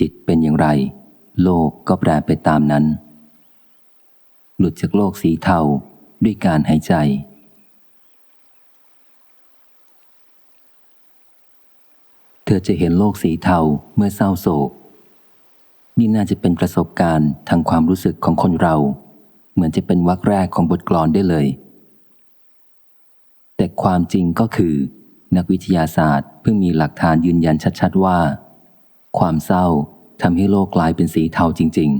จิตเป็นอย่างไร โลกก็แปรไปตามนั้น หลุดจากโลกสีเทาด้วยการหายใจ เธอจะเห็นโลกสีเทาเมื่อเศร้าโศก นี่น่าจะเป็นประสบการณ์ทางความรู้สึกของคนเรา เหมือนจะเป็นวรรคแรกของบทกลอนได้เลย แต่ความจริงก็คือ นักวิทยาศาสตร์เพิ่งมีหลักฐานยืนยันชัด ๆ ว่า ความเศร้าทำให้โลกกลายเป็นสีเทาจริง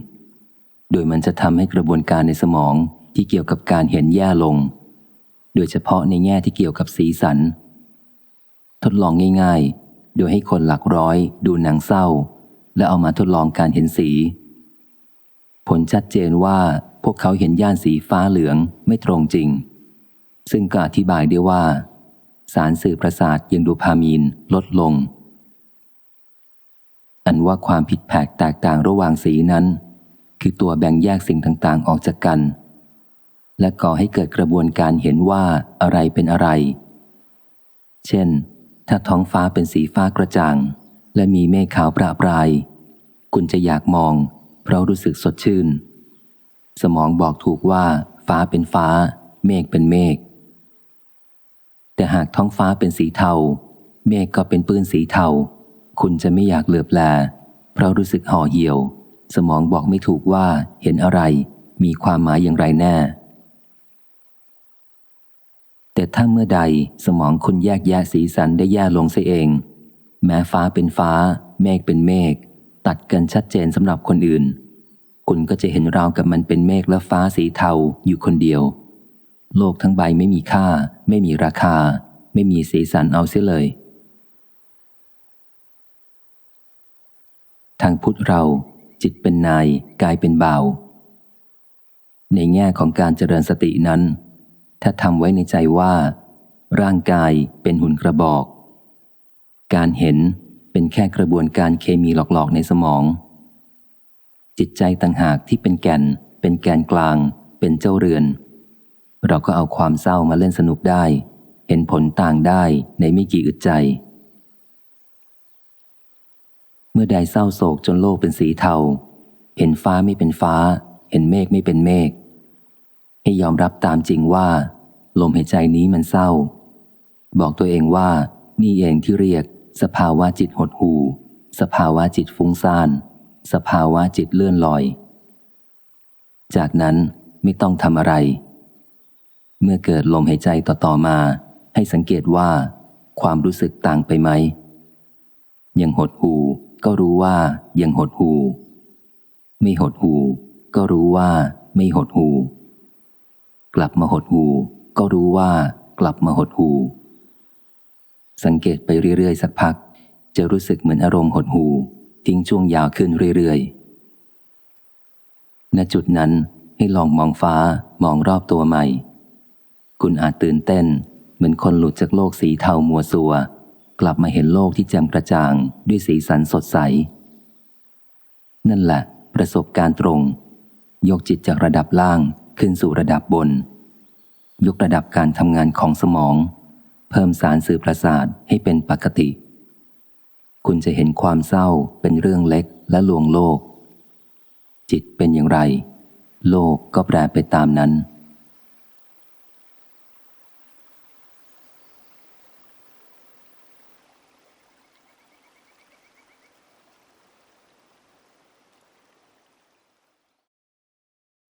ๆ โดยมันจะทำให้กระบวนการในสมองที่เกี่ยวกับการเห็นแย่ลง โดยเฉพาะในแง่ที่เกี่ยวกับสีสัน ทดลองง่ายๆ โดยให้คนหลักร้อยดูหนังเศร้า และเอามาทดลองการเห็นสี ผลชัดเจนว่าพวกเขาเห็นย่านสีฟ้าเหลืองไม่ตรงจริง ซึ่งก็อธิบายได้ว่า สารสื่อประสาทยังดูพามีนลดลง ว่าความผิดแผกแตกต่างระหว่างสีนั้น คือตัวแบ่งแยกสิ่งต่างๆออกจากกัน และก่อให้เกิดกระบวนการเห็นว่าอะไรเป็นอะไร เช่น ถ้าท้องฟ้าเป็นสีฟ้ากระจ่าง และมีเมฆขาวประปราย คุณจะอยากมอง เพราะรู้สึกสดชื่น สมองบอกถูกว่า ฟ้าเป็นฟ้า เมฆเป็นเมฆแต่หากท้องฟ้าเป็นสีเทา เมฆก็เป็นปื้นสีเทา คุณจะไม่อยากเหลือบแล เพราะรู้สึกห่อเหี่ยว สมองบอกไม่ถูกว่าเห็นอะไร มีความหมายอย่างไรแน่ แต่ถ้าเมื่อใดสมองคุณแยกแยะสีสันได้แย่ลงเสียเอง แม้ฟ้าเป็นฟ้า เมฆเป็นเมฆตัดกันชัดเจนสำหรับคนอื่น คุณก็จะเห็นราวกับมันเป็นเมฆและฟ้าสีเทาอยู่คนเดียว โลกทั้งใบไม่มีค่า ไม่มีราคา ไม่มีสีสันเอาเสียเลย ทางพุทธเราจิตเป็นนายกายเป็นบ่าว ในแง่ของการเจริญสตินั้น ถ้าทำไว้ในใจว่า ร่างกายเป็นหุ่นกระบอก การเห็นเป็นแค่กระบวนการเคมีหลอกๆในสมอง จิตใจต่างหากที่เป็นแก่น เป็นแกนกลาง เป็นเจ้าเรือน เราก็เอาความเศร้ามาเล่นสนุกได้ เห็นผลต่างได้ในไม่กี่อึดใจ เมื่อใดเศร้าโศกจนโลกเป็นสีเทา เห็นฟ้าไม่เป็นฟ้า เห็นเมฆไม่เป็นเมฆ ให้ยอมรับตามจริงว่า ลมหายใจนี้มันเศร้า บอกตัวเองว่านี่เองที่เรียก สภาวะจิตหดหูสภาวะจิตฟุ้งซ่าน สภาวะจิตเลื่อนลอย จากนั้นไม่ต้องทำอะไร เมื่อเกิดลมหายใจต่อๆมา ให้สังเกตว่า ความรู้สึกต่างไปไหมยังหดหู ก็รู้ว่ายังหดหู ไม่หดหู ก็รู้ว่าไม่หดหู กลับมาหดหู ก็รู้ว่ากลับมาหดหู สังเกตไปเรื่อยๆ สักพัก จะรู้สึกเหมือนอารมณ์หดหู ทิ้งช่วงยาวขึ้นเรื่อยๆ ณจุดนั้นให้ลองมองฟ้ามองรอบตัวใหม่ คุณอาจตื่นเต้น เหมือนคนหลุดจากโลกสีเทามัวซัว กลับมาเห็นโลกที่แจ่มกระจ่างด้วยสีสันสดใส นั่นแหละ ประสบการณ์ตรง ยกจิตจากระดับล่างขึ้นสู่ระดับบน ยกระดับการทำงานของสมอง เพิ่มสารสื่อประสาทให้เป็นปกติ คุณจะเห็นความเศร้าเป็นเรื่องเล็กและลวงโลก จิตเป็นอย่างไร โลกก็แปรไปตามนั้น